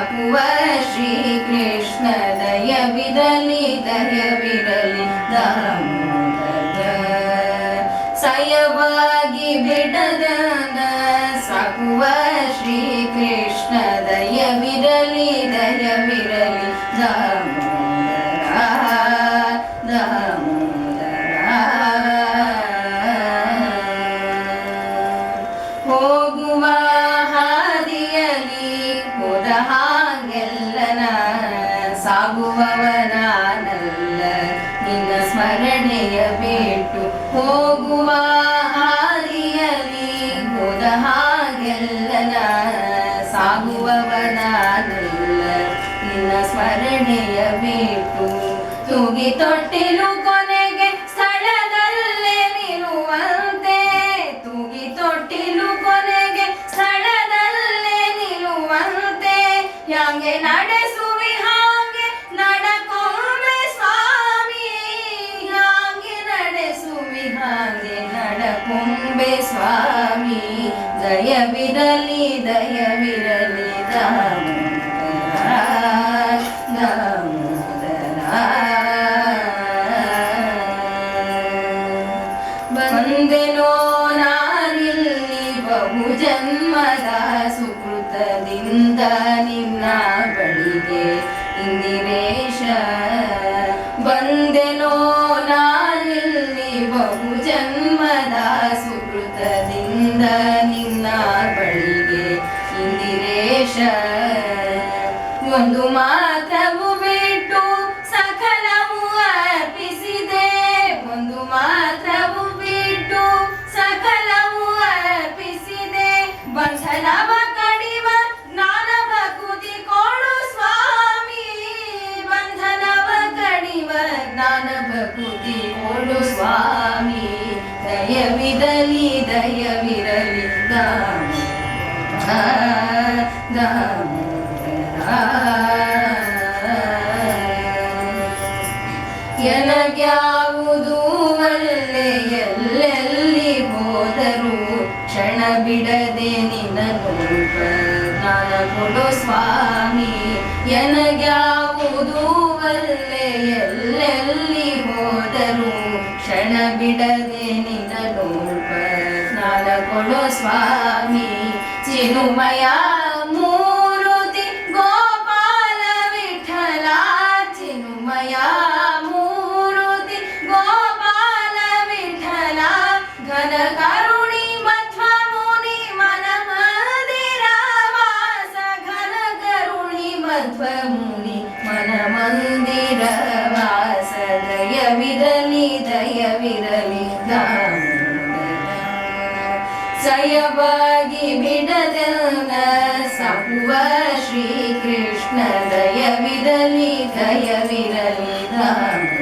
ಕಾಕುವ ಶ್ರೀ ಕೃಷ್ಣ ದಯ ಬಿರಲಿ ದಯ ಬಿರಲಿ ದಾಮೋದರ ಸಯವಾಗಿ ಬಿಡದನ ಸಾಕುವ ಶ್ರೀ ಕೃಷ್ಣ ದಯ ಬಿರಲಿ ದಯ ಬಿರಲಿ ದಾಮೋದರ ದಾಮೋದರ ಹೋಗುವ ಹಾದಿಯಲಿ ಹೋದ ಹಾ ಸಾಗುವವನಾನಲ್ಲ ನಿನ್ನ ಸ್ಮರಣೆಯ ಬಿಟ್ಟು ಹೋಗುವ ಹಾದಿಯಲ್ಲಿ ಹೋದ ಹಾಗೆಲ್ಲನ ಸಾಗುವವನಾನಲ್ಲ. ನಿನ್ನ ಸ್ಮರಣೆಯ ಬಿಟ್ಟು ತೂಗಿ ತೊಟ್ಟಿಲು ಕೊನೆಗೆ ಸ್ಥಳದಲ್ಲೇ ನಿಲ್ಲುವಂತೆ. ತೂಗಿ ತೊಟ್ಟಿಲು ಕೊನೆಗೆ ಸ್ಥಳದಲ್ಲೇ ನಿಲ್ಲುವಂತೆ. ಹಂಗೆ ನಡೆಸುವಿ ಹಾಗೆ ನಡಕುಂಬೆ ಸ್ವಾಮಿ. ದಯವಿರಲಿ ದಯವಿರಲಿ ಬಂದೆನೋ ನಾನಿಲ್ಲಿ ಬಹು ಜನ್ಮದ ಸುಕೃತದಿಂದ ನಿನ್ನ ಬಳಿಗೆ ಇಂದಿರೇಶ ಬಂದೆನೋ ನಾನಿಲ್ಲಿ ಬಹು ಜನ್ಮದ ಸುಕೃತದಿಂದ ನಿನ್ನ ಬಳಿಗೆ ಇಂದಿರೇಶ. ಒಂದು ಮಾತ್ರವು ಬಿಟ್ಟು ಸಕಲವು ಅರ್ಪಿಸಿದೆ. ಒಂದು ಮಾತ್ರವು ಬಿಟ್ಟು ಸಕಲವು ಅರ್ಪಿಸಿದೆ. ಬಂಧನವ ಕಡಿವ ಜ್ಞಾನ ಭಕುತಿ ಸ್ವಾಮಿ. ಬಂಧನವ ಕಡಿವ ಜ್ಞಾನ ಭಕುತಿ ಸ್ವಾಮಿ. ದಯವಿರಲಿ ದಯವಿರಲಿ ಎನಗ್ಯಾವುದು ಒಳ್ಳೆ ಎಲ್ಲೆಲ್ಲಿ ಹೋದರು ಕ್ಷಣ ಬಿಡದೆ ನಿನ್ನ ನೋಟ ಜ್ಞಾನ ಕೊಡು ಸ್ವಾಮಿ. ಎನಗ್ಯಾವುದು ಒಳ್ಳೆ ಬಿಡದೆ ನಿನ್ನ ನೋಟ ಜ್ಞಾನ ಕೊಡು ಸ್ವಾಮಿ ಚಿನುಮಯ ಮೂರುತಿ ಗೋಪಾಲ ವಿಠಲ ಚಿನುಮಯ ದಯವಿರಲಿ ದಯವಿರಲಿ ಸಯವಾಗಿ ಬಿಡದನ ಸಾಕುವ ಶ್ರೀ ಕೃಷ್ಣ ದಯವಿರಲಿ ದಯವಿರಲಿ ದಾಮ